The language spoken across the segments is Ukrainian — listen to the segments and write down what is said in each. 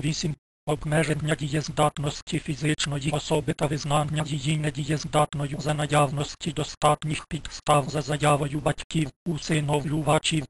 8. Обмеження дієздатності фізичної особи та визнання її недієздатною за наявності достатніх підстав за заявою батьків, усиновлювачів,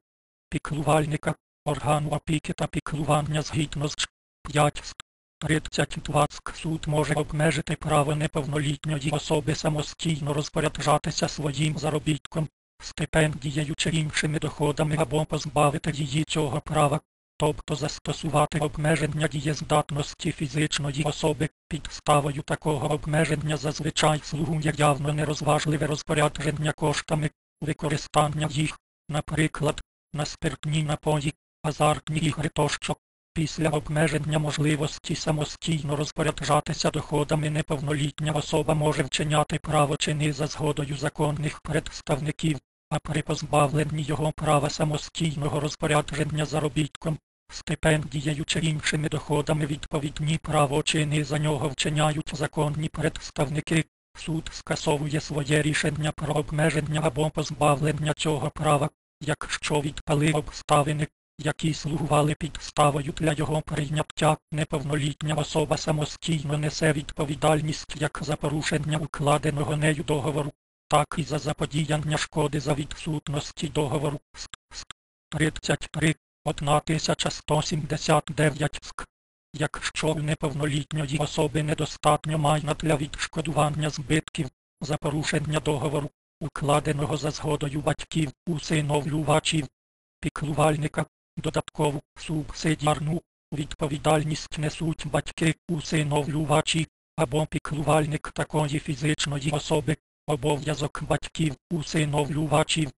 піклувальника, органу опіки та піклування згідно з 5. 32 суд може обмежити право неповнолітньої особи самостійно розпоряджатися своїм заробітком, стипендією чи іншими доходами або позбавити її цього права, тобто застосувати обмеження дієздатності фізичної особи, підставою такого обмеження зазвичай слугує явно нерозважливе розпорядження коштами, використання їх, наприклад, на спиртні напої, азартні ігри тощо. Після обмеження можливості самостійно розпоряджатися доходами неповнолітня особа може вчиняти правочини за згодою законних представників, а при позбавленні його права самостійного розпорядження заробітком, стипендією чи іншими доходами відповідні правочини за нього вчиняють законні представники. Суд скасовує своє рішення про обмеження або позбавлення цього права, якщо відпали обставини, які слугували підставою для його прийняття, неповнолітня особа самостійно несе відповідальність як за порушення укладеного нею договору, так і за заподіяння шкоди за відсутності договору. 33 1179 ск. Якщо у неповнолітньої особи недостатньо майна для відшкодування збитків за порушення договору, укладеного за згодою батьків, усиновлювачів, піклувальника, додаткову субсидіарну відповідальність несуть батьки, усиновлювачі або піклувальник такої фізичної особи, обов'язок батьків, усиновлювачів,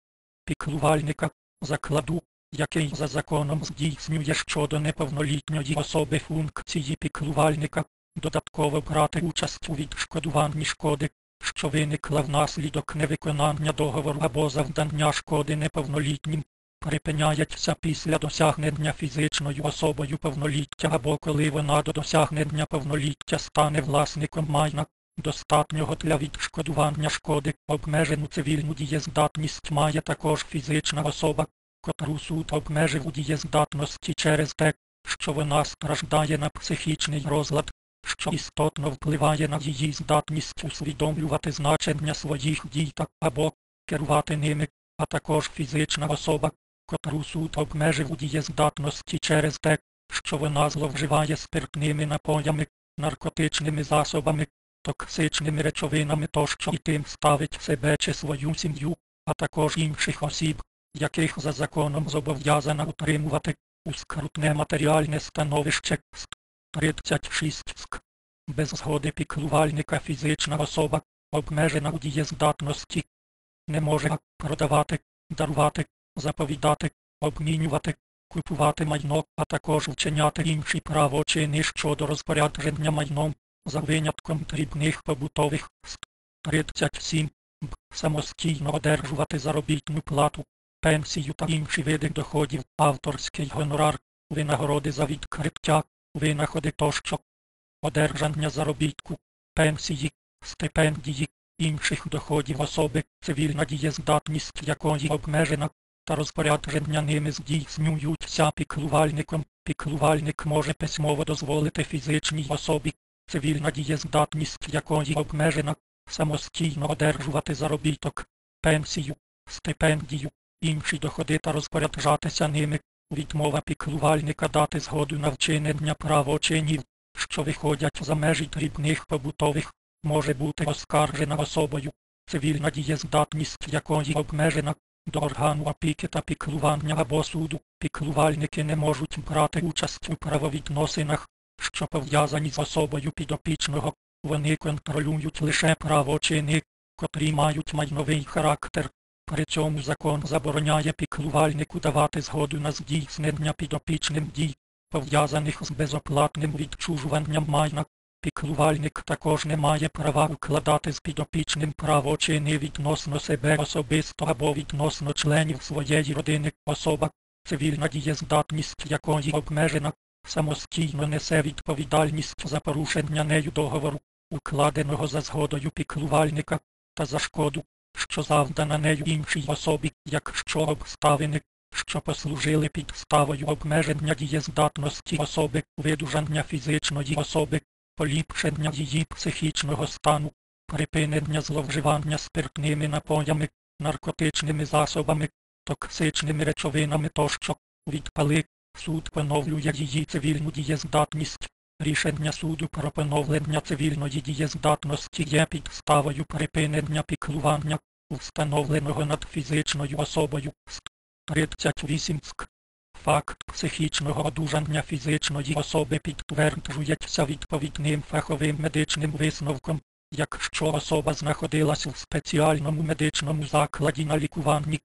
піклувальника, закладу, який за законом здійснює щодо неповнолітньої особи функції піклувальника, додатково брати участь у відшкодуванні шкоди, що виникла внаслідок невиконання договору або завдання шкоди неповнолітнім, припиняється після досягнення фізичною особою повноліття або коли вона до досягнення повноліття стане власником майна, достатнього для відшкодування шкоди, обмежену цивільну дієздатність має також фізична особа, котру суд обмежив у дієздатності через те, що вона страждає на психічний розлад, що істотно впливає на її здатність усвідомлювати значення своїх дій та або керувати ними, а також фізична особа, котру суд обмежив у дієздатності через те, що вона зловживає спиртними напоями, наркотичними засобами, токсичними речовинами тощо і тим ставить себе чи свою сім'ю, а також інших осіб, яких за законом зобов'язана утримувати у скрутне матеріальне становище 36 ск. Без згоди піклувальника фізична особа, обмежена у дієздатності, не може продавати, дарувати, заповідати, обмінювати, купувати майно, а також вчиняти інші правочини щодо розпорядження майном, за винятком дрібних побутових 37 б. самостійно одержувати заробітну плату, пенсію та інші види доходів, авторський гонорар, винагороди за відкриття, винаходи тощо, одержання заробітку, пенсії, стипендії, інших доходів особи, цивільна дієздатність якої обмежена, та розпорядження ними здійснюються піклувальником. Піклувальник може письмово дозволити фізичній особі, цивільна дієздатність якої обмежена, самостійно одержувати заробіток, пенсію, стипендію, інші доходи та розпоряджатися ними, відмова піклувальника дати згоду на вчинення правочинів, що виходять за межі дрібних побутових, може бути оскаржена особою, цивільна дієздатність якої обмежена, до органу опіки та піклування або суду, піклувальники не можуть брати участь у правовідносинах, що пов'язані з особою підопічного, вони контролюють лише правочини, котрі мають майновий характер. При цьому закон забороняє піклувальнику давати згоду на здійснення підопічним дій, пов'язаних з безоплатним відчужуванням майна. Піклувальник також не має права укладати з підопічним правочини відносно себе особисто або відносно членів своєї родини особа, цивільна дієздатність якої обмежена, самостійно несе відповідальність за порушення нею договору, укладеного за згодою піклувальника, та за шкоду, що завдана нею іншій особі, якщо обставини, що послужили підставою обмеження дієздатності особи, видужання фізичної особи, поліпшення її психічного стану, припинення зловживання спиртними напоями, наркотичними засобами, токсичними речовинами тощо, відпали, суд поновлює її цивільну дієздатність. Рішення суду про поновлення цивільної дієздатності є підставою припинення піклування, встановленого над фізичною особою. Ст. 38 ск. Факт психічного одужання фізичної особи підтверджується відповідним фаховим медичним висновком, якщо особа знаходилась в спеціальному медичному закладі на лікуванні.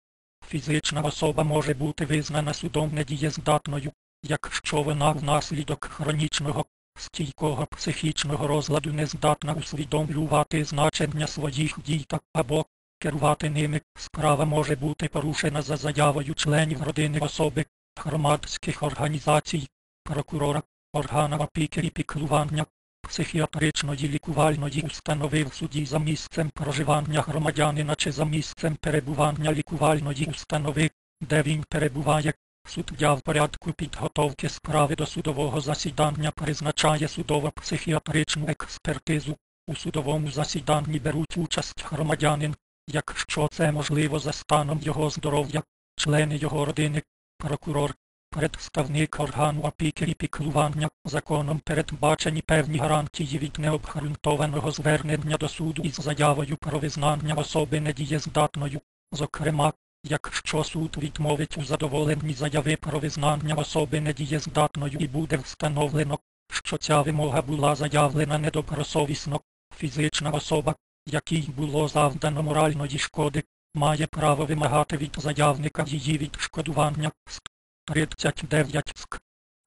Фізична особа може бути визнана судом недієздатною, якщо вона внаслідок хронічного стійкого психічного розладу не здатна усвідомлювати значення своїх дій та або керувати ними. Справа може бути порушена за заявою членів родини особи, громадських організацій, прокурора, органа опіки і піклування, психіатричної лікувальної установи в суді за місцем проживання громадянина чи за місцем перебування лікувальної установи, де він перебуває. Суддя в порядку підготовки справи до судового засідання призначає судово-психіатричну експертизу. У судовому засіданні беруть участь громадянин, якщо це можливо за станом його здоров'я, члени його родини, прокурор, представник органу опіки і піклування, законом передбачені певні гарантії від необґрунтованого звернення до суду із заявою про визнання особи недієздатною, зокрема, Якщо суд відмовить у задоволенні заяви про визнання особи недієздатною і буде встановлено, що ця вимога була заявлена недобросовісно, фізична особа, якій було завдано моральної шкоди, має право вимагати від заявника її відшкодування. Ст. 39 ск.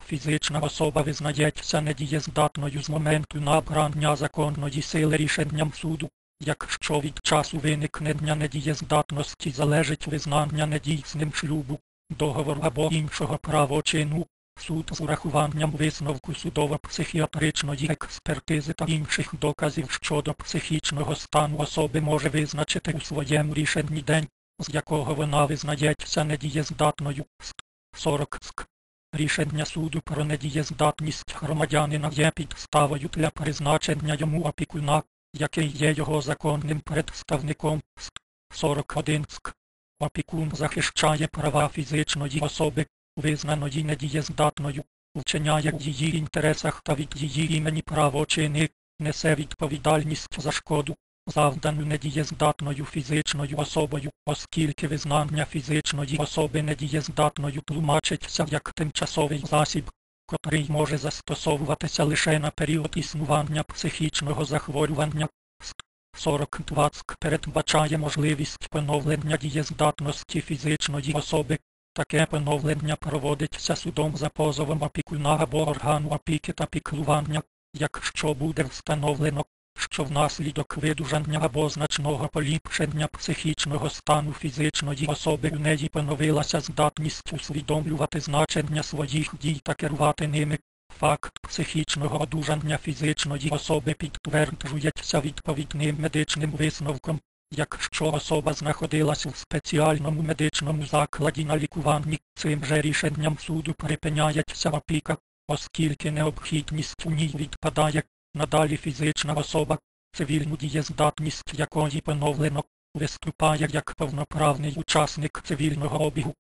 Фізична особа визнається недієздатною з моменту набрання законної сили рішенням суду, якщо від часу виникнення недієздатності залежить визнання недійсним шлюбу, договору або іншого правочину, суд з урахуванням висновку судово-психіатричної експертизи та інших доказів щодо психічного стану особи може визначити у своєму рішенні день, з якого вона визнається недієздатною. Ст. 40 ск. Рішення суду про недієздатність громадянина є підставою для призначення йому опікуна, який є його законним представником. Ст. 41 ск. Опікун захищає права фізичної особи, визнаної недієздатною, вчиняє в її інтересах та від її імені правочини, несе відповідальність за шкоду, завдану недієздатною фізичною особою, оскільки визнання фізичної особи недієздатною тлумачиться як тимчасовий засіб, котрий може застосовуватися лише на період існування психічного захворювання. Ст. 42 ск передбачає можливість поновлення дієздатності фізичної особи. Таке поновлення проводиться судом за позовом опікуна або органу опіки та піклування, якщо буде встановлено, що внаслідок видужання або значного поліпшення психічного стану фізичної особи у неї поновилася здатність усвідомлювати значення своїх дій та керувати ними. Факт психічного одужання фізичної особи підтверджується відповідним медичним висновком, якщо особа знаходилась в спеціальному медичному закладі на лікуванні, цим же рішенням суду припиняється опіка, оскільки необхідність у ній відпадає, надалі фізична особа, цивільну дієздатність якої поновлено, виступає як повноправний учасник цивільного обігу,